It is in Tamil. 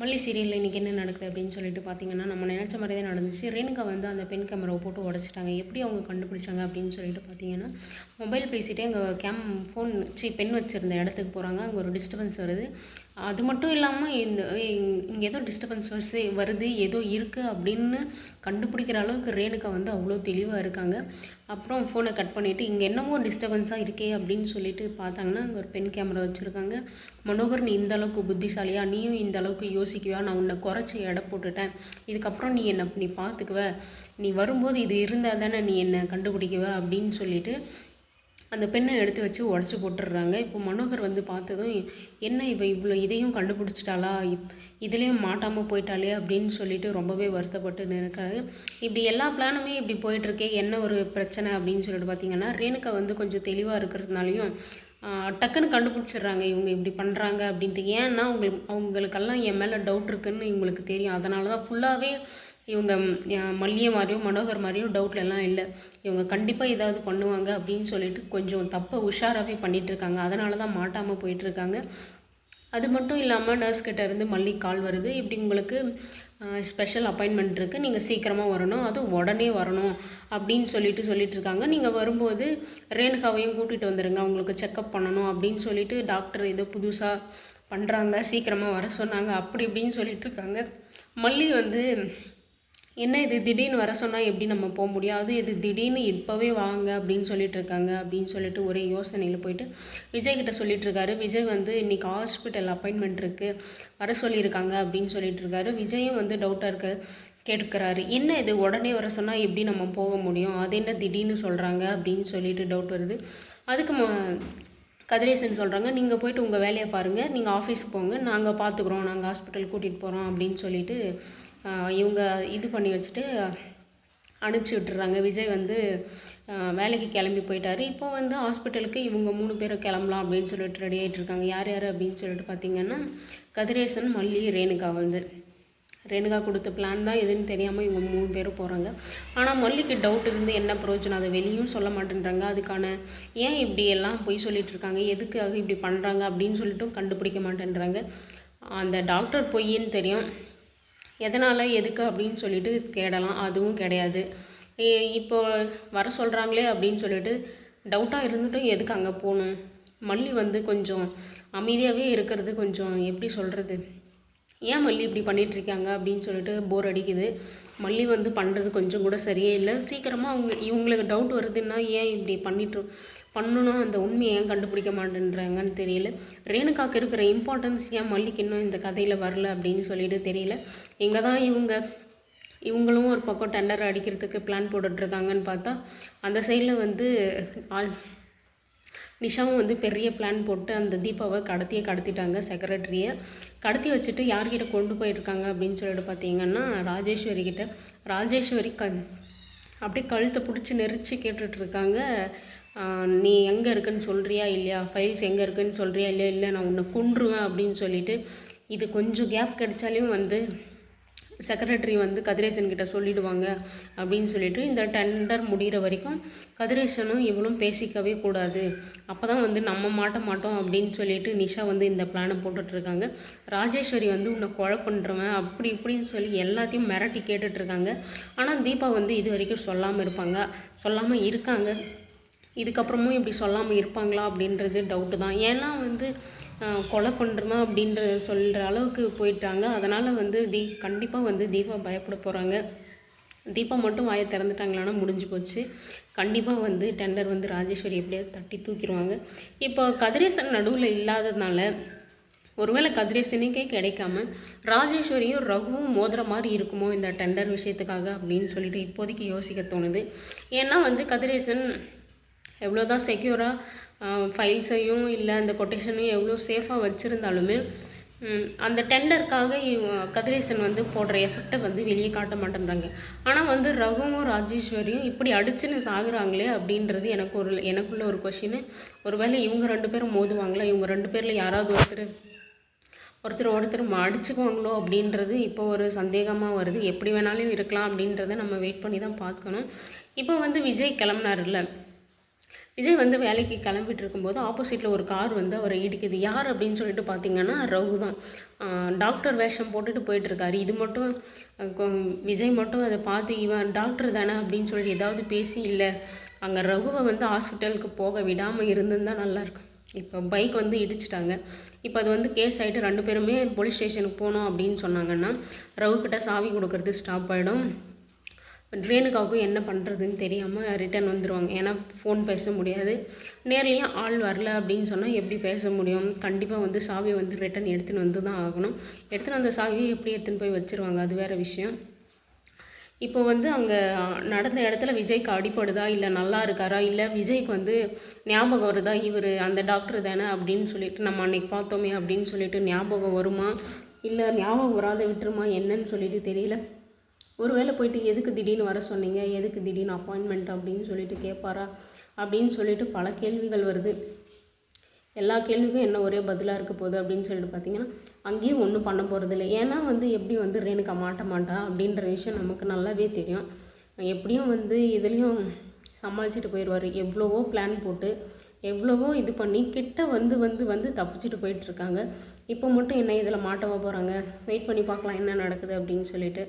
மல்லி சீரியலில் இன்றைக்கி என்ன நடக்குது அப்படின்னு சொல்லிட்டு பார்த்தீங்கன்னா நம்ம நினச்ச மாதிரி தான் நடந்துச்சு. ரேணுகா வந்து அந்த பென் கேமராவை போட்டு உடச்சிட்டாங்க. எப்படி அவங்க கண்டுபிடிச்சாங்க அப்படின்னு சொல்லிட்டு பார்த்தீங்கன்னா மொபைல் பேசிகிட்டே அங்கே கேம் ஃபோன் சி பெண் வச்சுருந்த இடத்துக்கு போகிறாங்க அங்கே ஒரு டிஸ்டர்பன்ஸ் வருது. அது மட்டும் இல்லாமல் இந்த இங்கே ஏதோ டிஸ்டர்பன்ஸ் வருது ஏதோ இருக்குது அப்படின்னு கண்டுபிடிக்கிற அளவுக்கு ரேணுகா வந்து அவ்வளோ தெளிவாக இருக்காங்க. அப்புறம் ஃபோனை கட் பண்ணிவிட்டு இங்கே என்னமோ டிஸ்டர்பன்ஸாக இருக்கே அப்படின்னு சொல்லிட்டு பார்த்தாங்கன்னா அங்கே ஒரு பென் கேமரா வச்சுருக்காங்க. மனோகர் நீ இந்த அளவுக்கு நீயும் இந்த அளவுக்கு யோசிக்குவா நான் உன்னை குறைச்சி எடை போட்டுட்டேன். இதுக்கப்புறம் நீ என்னை நீ பார்த்துக்குவ. நீ வரும்போது இது இருந்தால் தானே நீ என்னை கண்டுபிடிக்குவ? அப்படின்னு சொல்லிட்டு அந்த பெண்ணை எடுத்து வச்சு உடச்சி போட்டுடுறாங்க. இப்போ மனோகர் வந்து பார்த்ததும் என்ன இவ இவ்வளோ இதையும் கண்டுபிடிச்சிட்டாளா? இப் இதுலேயும் மாட்டாமல் போயிட்டாளே அப்படின்னு சொல்லிட்டு ரொம்பவே வருத்தப்பட்டு நினைக்கிறாரு. இப்படி எல்லா பிளானுமே இப்படி போயிட்டுருக்கே என்ன ஒரு பிரச்சனை அப்படின்னு சொல்லிட்டு பார்த்தீங்கன்னா ரேணுகா வந்து கொஞ்சம் தெளிவாக இருக்கிறதுனாலையும் டக்குன்னு கண்டுபிடிச்சிடுறாங்க இவங்க இப்படி பண்ணுறாங்க அப்படின்ட்டு. ஏன்னா அவங்களுக்கு அவங்களுக்கெல்லாம் என் மேலே டவுட் இருக்குதுன்னு இவங்களுக்கு தெரியும். அதனால தான் ஃபுல்லாகவே இவங்க மல்லிய மாதிரியும் மனோகர் மாதிரியும் டவுட்லலாம் எல்லாம் இல்லை. இவங்க கண்டிப்பாக ஏதாவது பண்ணுவாங்க அப்படின்னு சொல்லிட்டு கொஞ்சம் தப்பை உஷாராகவே பண்ணிகிட்ருக்காங்க அதனால தான் மாட்டாமல் போயிட்டுருக்காங்க. அது மட்டும் இல்லாமல் நர்ஸ் கிட்ட இருந்து மல்லி கால் வருது. இப்படி உங்களுக்கு ஸ்பெஷல் அப்பாயின்மெண்ட் இருக்குது நீங்கள் சீக்கிரமாக வரணும். அதுவும் உடனே வரணும் அப்படின்னு சொல்லிட்டு சொல்லிட்டு இருக்காங்க நீங்கள் வரும்போது ரேணுகாவையும் கூட்டிகிட்டு வந்துடுங்க அவங்களுக்கு செக்கப் பண்ணணும் அப்படின்னு சொல்லிட்டு டாக்டர் ஏதோ புதுசாக பண்ணுறாங்க சீக்கிரமாக வர சொன்னாங்க. அப்படி இப்படின்னு சொல்லிட்டு இருக்காங்க மல்லி வந்து என்ன இது திடீர்னு வர சொன்னால் எப்படி நம்ம போக முடியாது இது திடீர்னு இப்போவே வாங்க அப்படின்னு சொல்லிட்டு இருக்காங்க அப்படின்னு சொல்லிட்டு ஒரே யோசனையில் போயிட்டு விஜய் கிட்ட சொல்லிட்டு இருக்காரு. விஜய் வந்து இன்னைக்கு ஹாஸ்பிட்டல் அப்பாயின்மெண்ட் இருக்குது வர சொல்லியிருக்காங்க அப்படின்னு சொல்லிட்டு இருக்காரு. விஜயும் வந்து டவுட்டாக இருக்க கேட்டுக்கிறாரு. என்ன இது? உடனே வர சொன்னால் எப்படி நம்ம போக முடியும்? அது என்ன திடீர்னு சொல்கிறாங்க அப்படின்னு சொல்லிட்டு டவுட் வருது. அதுக்கு ம கதிரேசன் சொல்கிறாங்க நீங்கள் போயிட்டு உங்கள் வேலையை பாருங்கள் நீங்கள் ஆஃபீஸுக்கு போங்க நாங்கள் பார்த்துக்குறோம் நாங்கள் ஹாஸ்பிட்டல் கூட்டிகிட்டு போகிறோம் அப்படின்னு சொல்லிட்டு இவங்க இது பண்ணி வச்சுட்டு அனுப்பிச்சி விட்டுறாங்க. விஜய் வந்து வேலைக்கு கிளம்பி போயிட்டார். இப்போ வந்து ஹாஸ்பிட்டலுக்கு இவங்க மூணு பேரும் கிளம்பலாம் அப்படின்னு சொல்லிட்டு ரெடி ஆகிட்டு இருக்காங்க. யார் யார் அப்படின்னு சொல்லிட்டு பார்த்தீங்கன்னா கதிரேசன் மல்லி ரேணுகா வந்து. ரேணுகா கொடுத்த பிளான் தான் எதுன்னு தெரியாமல் இவங்க மூணு பேரும் போகிறாங்க ஆனால் மல்லிக்கு டவுட் இருந்து என்ன பிரயோஜனம்? அதை வெளியும் சொல்ல மாட்டேன்றாங்க. அதுக்கான ஏன் இப்படி எல்லாம் பொய் சொல்லிட்டு இருக்காங்க? எதுக்காக இப்படி பண்ணுறாங்க அப்படின்னு சொல்லிட்டும் கண்டுபிடிக்க மாட்டேன்றாங்க. அந்த டாக்டர் பொய்ன்னு தெரியும். எதனால் எதுக்கு அப்படின்னு சொல்லிட்டு தேடலாம். அதுவும் கிடையாது. இப்போ வர சொல்கிறாங்களே அப்படின்னு சொல்லிட்டு டவுட்டாக இருந்துட்டும் எதுக்கு அங்கே போகணும்? மல்லி வந்து கொஞ்சம் அமைதியாகவே இருக்கிறது கொஞ்சம் எப்படி சொல்கிறது ஏன் மல்லி இப்படி பண்ணிகிட்ருக்காங்க அப்படின்னு சொல்லிட்டு போர் அடிக்குது. மல்லி வந்து பண்ணுறது கொஞ்சம் கூட சரியே இல்லை. சீக்கிரமாக அவங்க இவங்களுக்கு டவுட் வருதுன்னா ஏன் இப்படி பண்ணிட்டு பண்ணணும் அந்த உண்மையை ஏன் கண்டுபிடிக்க மாட்டேன்றாங்கன்னு தெரியல. ரேணுகாக்கு இருக்கிற இம்பார்ட்டன்ஸ் ஏன் மல்லிக்கு இன்னும் இந்த கதையில் வரல அப்படின்னு சொல்லிட்டு தெரியல. எங்கே தான் இவங்க இவங்களும் ஒரு பக்கம் டெண்டர் அடிக்கிறதுக்கு பிளான் போட்டுட்ருக்காங்கன்னு பார்த்தா அந்த சைடில் வந்து நிஷாவும் வந்து பெரிய பிளான் போட்டு அந்த தீபாவை கடத்தியே கடத்திட்டாங்க செக்ரட்டரியை கடத்தி வச்சுட்டு யார்கிட்ட கொண்டு போயிருக்காங்க அப்படின்னு சொல்லிட்டு பார்த்தீங்கன்னா ராஜேஸ்வரி கிட்ட. ராஜேஸ்வரி க அப்படியே கழுத்தை பிடிச்சி நெரிச்சு கேட்டுட்ருக்காங்க நீ எங்கே இருக்குன்னு சொல்கிறியா இல்லையா? ஃபைல்ஸ் எங்கே இருக்குன்னு சொல்கிறியா இல்லையா? இல்லை நான் உன்னை கொன்றுவேன் அப்படின்னு சொல்லிட்டு இது கொஞ்சம் கேப் கிடைச்சாலையும் வந்து செக்ரட்டரி வந்து கதிரேசன் கிட்ட சொல்லிடுவாங்க அப்படின்னு சொல்லிட்டு இந்த டெண்டர் முடிகிற வரைக்கும் கதிரேசனும் இவளும் பேசிக்கவே கூடாது. அப்போ தான் வந்து நம்ம மாட்ட மாட்டோம் அப்படின்னு சொல்லிட்டு நிஷா வந்து இந்த பிளானை போட்டுட்ருக்காங்க ராஜேஸ்வரி வந்து உன்னை கொலை பண்ணுறவன் அப்படி இப்படின்னு சொல்லி எல்லாத்தையும் மிரட்டி கேட்டுட்ருக்காங்க ஆனால் தீபா வந்து இது வரைக்கும் சொல்லாமல் இருப்பாங்க. சொல்லாமல் இருக்காங்க. இதுக்கப்புறமும் இப்படி சொல்லாமல் இருப்பாங்களா அப்படின்றது டவுட்டு தான். ஏன்னா வந்து கொலை பண்ணுறமா அப்படின்ற சொல்கிற அளவுக்கு போயிட்டாங்க. அதனால் வந்து தீ கண்டிப்பாக வந்து தீபா பயப்பட போகிறாங்க தீபா மட்டும் வாயை திறந்துட்டாங்களான்னா முடிஞ்சு போச்சு. கண்டிப்பாக வந்து டெண்டர் வந்து ராஜேஸ்வரி எப்படியாவது தட்டி தூக்கிடுவாங்க. இப்போ கதிரேசன் நடுவில் இல்லாததுனால ஒருவேளை கதிரேசனுக்கே கிடைக்காம ராஜேஸ்வரியும் ரகுவும் மோதுற மாதிரி இருக்குமோ இந்த டெண்டர் விஷயத்துக்காக அப்படின்னு சொல்லிட்டு இப்போதைக்கு யோசிக்க தோணுது. ஏன்னா வந்து கதிரேசன் எவ்வளோ தான் செக்யூராக ஃபைல்ஸையும் இல்லை அந்த கொட்டேஷனையும் எவ்வளோ சேஃபாக வச்சுருந்தாலுமே அந்த டெண்டருக்காக கதிரேசன் வந்து போடுற எஃபெக்டை வந்து வெளியே காட்ட மாட்டேன்றாங்க. ஆனால் வந்து ரகுவும் ராஜேஸ்வரியும் இப்படி அடிச்சுன்னு சாகுறாங்களே அப்படின்றது எனக்கு ஒரு எனக்குள்ள ஒரு கொஷின் ஒருவேளை இவங்க ரெண்டு பேரும் மோதுவாங்களா? இவங்க ரெண்டு பேரில் யாராவது ஒருத்தர் ஒருத்தர் ஒருத்தர் அடிச்சுக்குவாங்களோ அப்படின்றது இப்போ ஒரு சந்தேகமாக வருது. எப்படி வேணாலும் இருக்கலாம் அப்படின்றத நம்ம வெயிட் பண்ணி தான் பார்க்கணும். இப்போ வந்து விஜய் கிளம்புனார்ல விஜய் வந்து வேலைக்கு கிளம்பிட்டு இருக்கும்போது ஆப்போசிட்டில் ஒரு கார் வந்து அவரை இடிக்குது. யார் அப்படின்னு சொல்லிட்டு பார்த்தீங்கன்னா ரகு தான். டாக்டர் வேஷம் போட்டுட்டு போயிட்டுருக்காரு இது மட்டும் கொ- விஜய் மட்டும் அதை பார்த்து இவன் டாக்டர் தானே அப்படின்னு சொல்லிட்டு ஏதாவது பேசி இல்லை அங்கே ரகுவை வந்து ஹாஸ்பிட்டலுக்கு போக விடாமல் இருந்திருந்தால் நல்லாயிருக்கும் இப்போ பைக் வந்து இடிச்சிட்டாங்க. இப்போ அது வந்து கேஸ் ஆகிட்டு ரெண்டு பேருமே போலீஸ் ஸ்டேஷனுக்கு போனோம் அப்படின்னு சொன்னாங்கன்னா ரவுக்கிட்ட சாவி கொடுக்கறது ஸ்டாப் ஆகிடும் ரேணுகாவுக்கும் என்ன பண்ணுறதுன்னு தெரியாமல் ரிட்டர்ன் வந்துடுவாங்க ஏன்னா ஃபோன் பேச முடியாது. நேர்லேயும் ஆள் வரல அப்படின்னு சொன்னால் எப்படி பேச முடியும்? கண்டிப்பாக வந்து சாவி வந்து ரிட்டர்ன் எடுத்துன்னு வந்து தான் ஆகணும். எடுத்துன்னு வந்த சாவியை எப்படி எடுத்துன்னு போய் வச்சுருவாங்க? அது வேறு விஷயம். இப்போ வந்து அங்கே நடந்த இடத்துல விஜய்க்கு அடிப்படுதா இல்லை நல்லா இருக்காரா? இல்லை விஜய்க்கு வந்து ஞாபகம் வருதா? இவர் அந்த டாக்டர் தானே அப்படின்னு சொல்லிட்டு நம்ம அன்னைக்கு பார்த்தோமே அப்படின்னு சொல்லிட்டு ஞாபகம் வருமா? இல்லை ஞாபகம் வராத விட்டுருமா? என்னன்னு சொல்லிட்டு தெரியல. ஒருவேளை போயிட்டு எதுக்கு திடீர்னு வர சொன்னீங்க? எதுக்கு திடீர்னு அப்பாயின்மெண்ட் அப்படின்னு சொல்லிட்டு கேட்பாரா அப்படின்னு சொல்லிட்டு பல கேள்விகள் வருது. எல்லா கேள்விக்கும் என்ன ஒரே பதிலாக இருக்க போகுது அப்படின்னு சொல்லிட்டு பார்த்தீங்கன்னா அங்கேயும் ஒன்றும் பண்ண போகிறதில்ல ஏன்னா வந்து எப்படி வந்து ரேணுகா மாட்ட மாட்டா? அப்படின்ற விஷயம் நமக்கு நல்லாவே தெரியும். எப்படியும் வந்து இதுலேயும் சமாளிச்சுட்டு போயிடுவார். எவ்வளவோ பிளான் போட்டு எவ்வளவோ இது பண்ணி கிட்ட வந்து வந்து வந்து தப்பிச்சுட்டு போயிட்டுருக்காங்க இப்போ மட்டும் என்ன இதில் மாட்டவா போகிறாங்க வெயிட் பண்ணி பார்க்கலாம் என்ன நடக்குது அப்படின்னு சொல்லிட்டு.